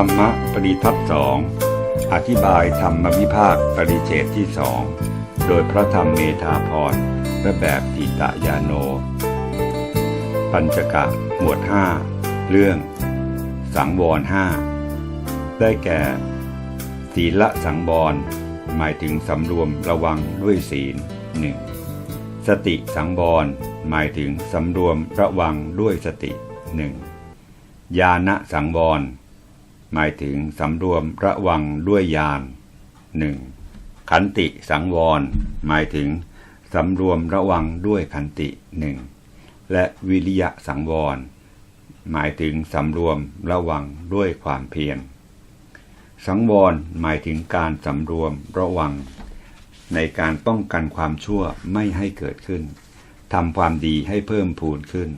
รรมปริทัศสองอธิบายธรรมวิภาคปริเฉดที่สองโดยพระธรรมเมธาพรและแบบทิตยาโน ปัญจกะหมวดห้าเรื่อง สังวรห้าได้แก่ ศีละสังวรหมายถึงสำรวมระวังด้วยศีลหนึ่งสติสังวรหมายถึงสำรวมระวังด้วยสติหนึ่งญาณสังวร หมายถึงสำรวมระวังด้วยญาณหนึ่งขันติสังวร หมายถึงสำรวมระวังด้วยขันติหนึ่งและวิริยะสังวร หมายถึงสำรวมระวังด้วยความเพียรสังวรหมายถึงการสำรวมระวัง ในการป้องกันความชั่วไม่ให้เกิดขึ้นทำความดีให้เพิ่มพูนขึ้น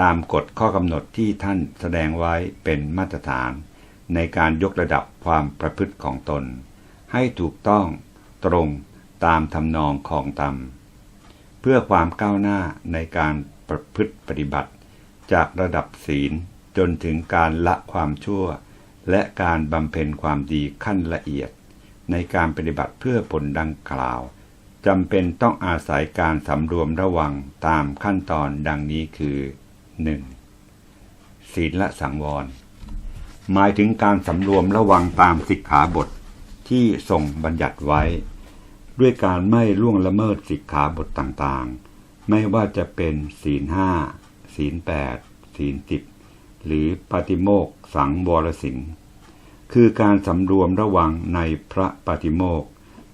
ตามกฎข้อกำหนดที่ท่านแสดงไว้เป็นมาตรฐาน ในการยกระดับความประพฤติของตน ให้ถูกต้องตรงตามทำนองของธรรม เพื่อความก้าวหน้าในการประพฤติปฏิบัติ จากระดับศีลจนถึงการละความชั่ว และการบำเพ็ญความดีขั้นละเอียด ในการปฏิบัติเพื่อผลดังกล่าวจำเป็นต้องอาศัยการสำรวมระวังตามขั้นตอนดังนี้คือ 1. ศีลละสังวร หมายถึงการสำรวมระวังตามสิกขาบทที่ทรงบัญญัติไว้ ด้วยการไม่ล่วงละเมิดสิกขาบทต่างๆ ไม่ว่าจะเป็นศีลห้าศีลแปดศีลสิบหรือปาติโมกสังวรสิงคือการสำรวมระวังในพระปาติโมก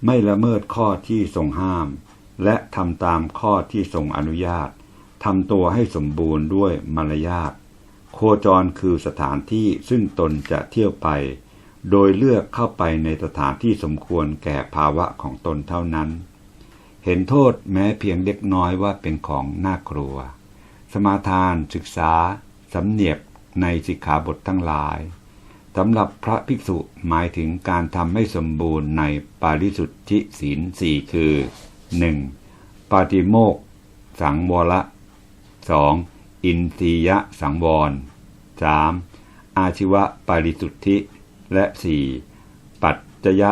ไม่ละเมิดข้อที่ทรงห้าม และทำตามข้อที่ทรงอนุญาตทำตัวให้สมบูรณ์ด้วยมารยาท โคจรคือสถานที่ซึ่งตนจะเที่ยวไป โดยเลือกเข้าไปในสถานที่สมควรแก่ภาวะของตนเท่านั้น เห็นโทษแม้เพียงเล็กน้อยว่าเป็นของน่ากลัว สมาทานศึกษาสำเนียบในสิกขาบททั้งหลายสำหรับพระภิกษุหมายถึงการทำให้สมบูรณ์ในปาริสุทธิศีลสี่คือ 1. ปาติโมกสังวระ 2. อินทรียะสังวร 3. อาชีวะปาริสุทธิ และ 4. ปัจจยะ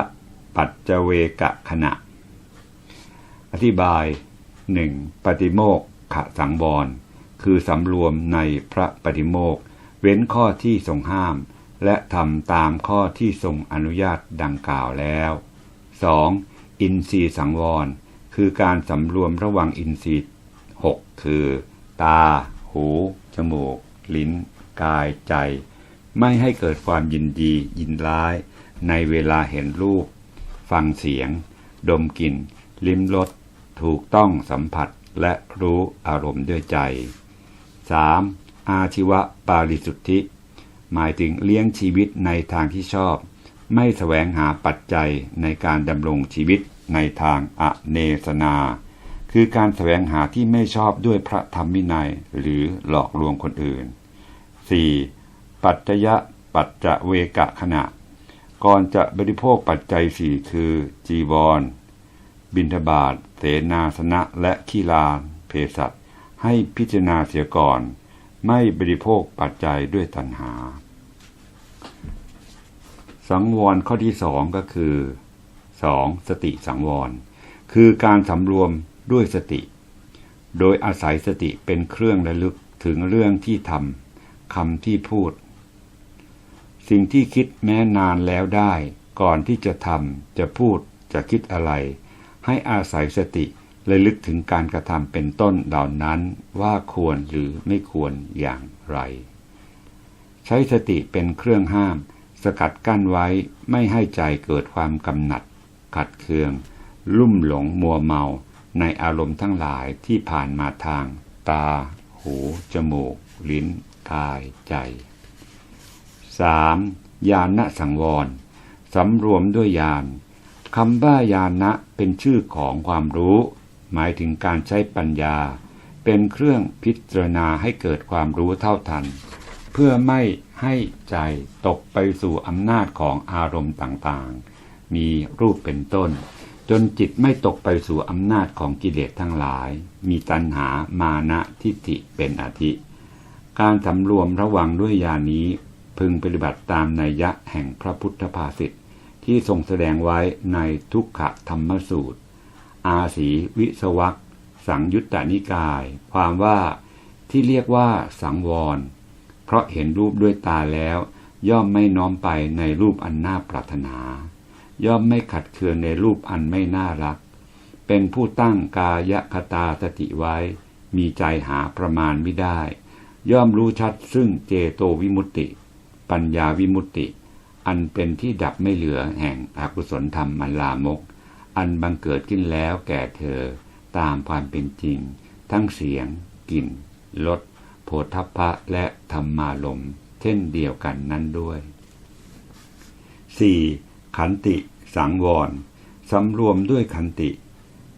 ปัจจเวกะขณะ อธิบาย 1. ปฏิโมกขสังวร คือสำรวมในพระปฏิโมกเว้นข้อที่ทรงห้าม และทำตามข้อที่ทรงอนุญาตดังกล่าวแล้ว 2. อินทรีย์สังวร คือการสำรวมระวังอินทรีย์หกคือ ตา หู จมูก ลิ้น กายใจ ไม่ให้เกิดความยินดียินร้าย ในเวลาเห็นรูป ฟังเสียง ดมกลิ่น ลิ้มรสถูกต้องสัมผัสและรู้อารมณ์ด้วยใจ 3. อาชีวะปาริสุทธิ หมายถึงเลี้ยงชีวิตในทางที่ชอบ ไม่แสวงหาปัจจัยในการดำรงชีวิตในทางอเนสนา คือการแสวงหาที่ไม่ชอบด้วยพระธรรมวินัยหรือหลอกลวงคนอื่น 4. ปัจจยะปัจจเวกะขณะ ก่อนจะบริโภคปัจจัยสี่คือ จีวร บิณฑบาตเสนาสนะและขีลาเพสัตให้พิจารณาเสียก่อน ไม่บริโภคปัจจัยด้วยตัณหา สังวรข้อที่สองก็คือ 2. สติสังวร คือการสำรวม ด้วยสติ โดยอาศัยสติเป็นเครื่องระลึกถึงเรื่องที่ทำคำที่พูด สิ่งที่คิดแม้นานแล้วได้ ก่อนที่จะทำจะพูดจะคิดอะไร ให้อาศัยสติระลึกถึงการกระทำเป็นต้นเหล่านั้นว่าควรหรือไม่ควรอย่างไร ใช้สติเป็นเครื่องห้าม สกัดกั้นไว้ไม่ให้ใจเกิดความกำหนัด ขัดเคือง ลุ่มหลงมัวเมา ในอารมณ์ทั้งหลายที่ผ่านมาทาง ตา หู จมูก ลิ้น กาย ใจ 3. ญาณสังวร สำรวมด้วยญาณคำว่าญาณะเป็นชื่อของความรู้ หมายถึงการใช้ปัญญา เป็นเครื่องพิจารณาให้เกิดความรู้เท่าทัน เพื่อไม่ให้ใจตกไปสู่อำนาจของอารมณ์ต่างๆ มีรูปเป็นต้น จนจิตไม่ตกไปสู่อำนาจของกิเลสทั้งหลาย มีตัณหามานะทิฏฐิเป็นอาทิ การสำรวมระวังด้วยยานี้พึงปฏิบัติตามนัยยะแห่งพระพุทธภาษิตที่ทรงแสดงไว้ในทุกขธรรมสูตร อาศีวิสวักสังยุตตนิกาย ความว่าที่เรียกว่าสังวร เพราะเห็นรูปด้วยตาแล้ว ย่อมไม่น้อมไปในรูปอันน่าปรารถนา ย่อมไม่ขัดเคืองในรูปอันไม่น่ารัก เป็นผู้ตั้งกายคตาสติไว้ มีใจหาประมาณไม่ได้ ย่อมรู้ชัดซึ่งเจโตวิมุตติ ปัญญาวิมุตติ อันเป็นที่ดับไม่เหลือแห่งอกุศลธรรมมันลามก อันบังเกิดขึ้นแล้วแก่เธอ ตามความเป็นจริง ทั้งเสียง กลิ่นรสโผฏฐัพพะและธรรมารมเช่นเดียวกันนั้นด้วย 4. ขันติ สังวรสำรวมด้วยขันติ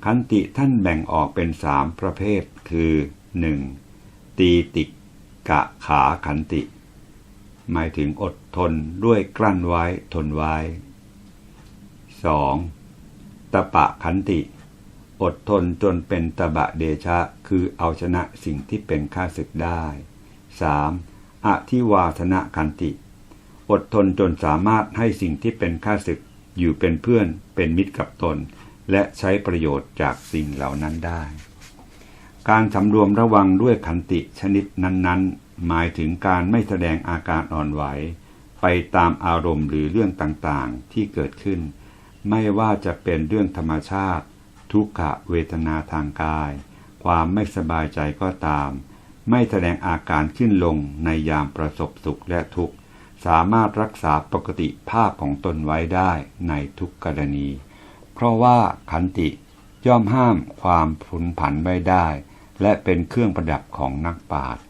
ขันติท่านแบ่งออกเป็นสามประเภท คือ 1. ตีติกะขาขันติ หมายถึงอดทนด้วยกลั้นไว้ทนไว้ 2. ตะปะขันติ อดทนจนเป็นตะบะเดชะ คือเอาชนะสิ่งที่เป็นข้าศึกได้ 3. อธิวาสนะขันติ อดทนจนสามารถให้สิ่งที่เป็นข้าศึก อยู่เป็นเพื่อนเป็นมิตรกับตน และใช้ประโยชน์จากสิ่งเหล่านั้นได้ การสำรวมระวังด้วยขันติชนิดนั้นๆ หมายถึงการไม่แสดงอาการอ่อนไหว ไปตามอารมณ์หรือเรื่องต่างๆที่เกิดขึ้น ไม่ว่าจะเป็นเรื่องธรรมชาติ ทุกขเวทนาทางกาย ความไม่สบายใจก็ตาม ไม่แสดงอาการขึ้นลงในยามประสบสุขและทุกข์ สามารถรักษาปกติภาพของตนไว้ได้ในทุกกรณี เพราะว่าขันติย่อมห้ามความผุนผันไว้ได้ และเป็นเครื่องประดับของนักปราชญ์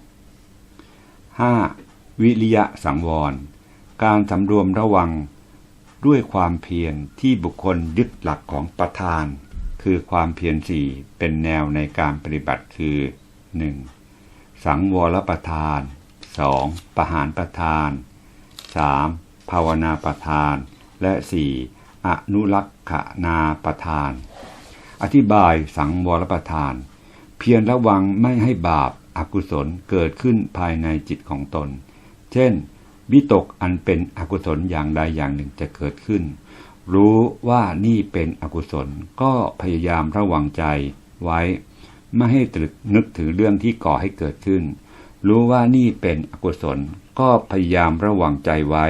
5. วิริยะสังวร การสำรวมระวังด้วยความเพียรที่บุคคลยึดหลักของประธาน คือความเพียรสี่เป็นแนวในการปฏิบัติคือ 1. สังวรประธาน 2. ประหารประธาน 3. ภาวนาประธาน และ 4. อนุรักษนาประธาน อธิบายสังวรประธาน เพียรระวังไม่ให้บาปอากุศลเกิดขึ้นภายในจิตของตน เช่น วิตกอันเป็นอกุศลอย่างใดอย่างหนึ่งจะเกิดขึ้น รู้ว่านี่เป็นอกุศลก็พยายามระวังใจไว้ ไม่ให้ตรึกนึกถึงเรื่องที่ก่อให้เกิดขึ้น รู้ว่านี่เป็นอกุศล ก็พยายามระวังใจไว้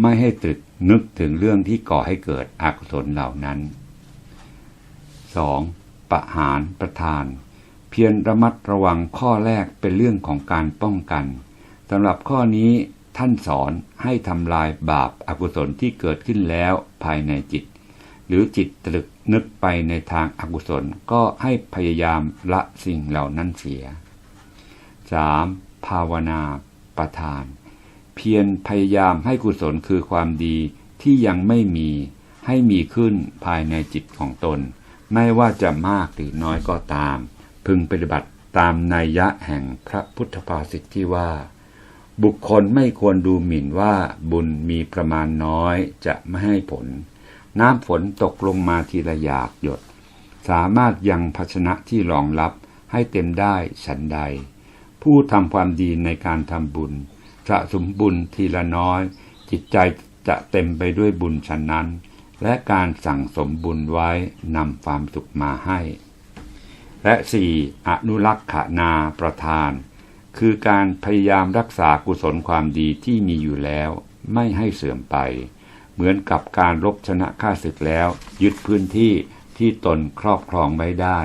ไม่ให้ตรึกนึกถึงเรื่องที่ก่อให้เกิดอกุศลเหล่านั้น 2. ประหารประทาน เพียรระมัดระวังข้อแรกเป็นเรื่องของการป้องกันสำหรับข้อนี้ท่านสอนให้ทำลายบาปอากุศลที่เกิดขึ้นแล้วภายในจิต หรือจิตตรึกนึกไปในทางอากุศลก็ให้พยายามละสิ่งเหล่านั้นเสีย 3. ภาวนาประทาน เพียรพยายามให้กุศลคือความดีที่ยังไม่มีให้มีขึ้นภายในจิตของตน ไม่ว่าจะมากหรือน้อยก็ตาม พึงปฏิบัติตามนัยยะแห่งพระพุทธภาษิตที่ว่า บุคคลไม่ควรดูหมิ่นว่าบุญมีประมาณน้อยจะไม่ให้ผล น้ำฝนตกลงมาทีละหยาดหยด สามารถยังภาชนะที่รองรับให้เต็มได้ฉันใด ผู้ทำความดีในการทำบุญ สะสมบุญทีละน้อย จิตใจจะเต็มไปด้วยบุญฉันนั้น และการสั่งสมบุญไว้นำความสุขมาให้ และสี่อนุรักษนาประทาน คือการพยายามรักษากุศลความดีที่มีอยู่แล้ว ไม่ให้เสื่อมไป เหมือนกับการรบชนะข้าศึกแล้ว ยึดพื้นที่ที่ตนครอบครองไว้ได้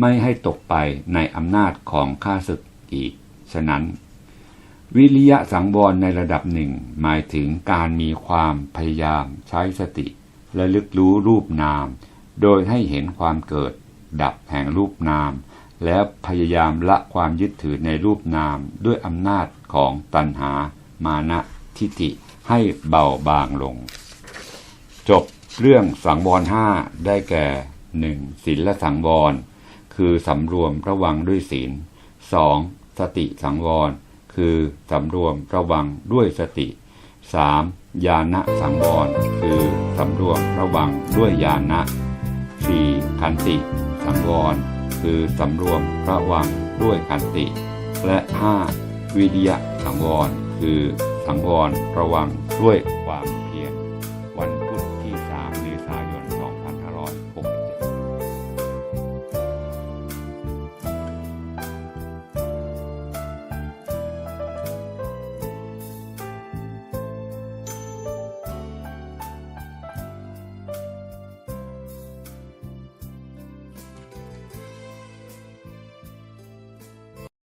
ไม่ให้ตกไปในอำนาจของข้าศึก อีก ฉะนั้น วิริยะสังวรในระดับหนึ่ง หมายถึงการมีความพยายามใช้สติและลึกรู้รูปนาม โดยให้เห็นความเกิด ดับแห่งรูปนาม แล้วพยายามละความยึดถือในรูปนามด้วยอำนาจของตัณหา มานะทิฏฐิให้เบาบางลง จบเรื่องสังวรห้าได้แก่หนึ่งศีลและสังวร คือสำรวมระวังด้วยศีลสอง สติสังวร คือสำรวมระวังด้วยสติสามญาณสังวร คือสำรวมระวังด้วยญาณะสี่ขันติสังวร คือสำรวมระวังด้วยขันติ และห้าวิริยะสังวร คือสังวรระวังด้วยความ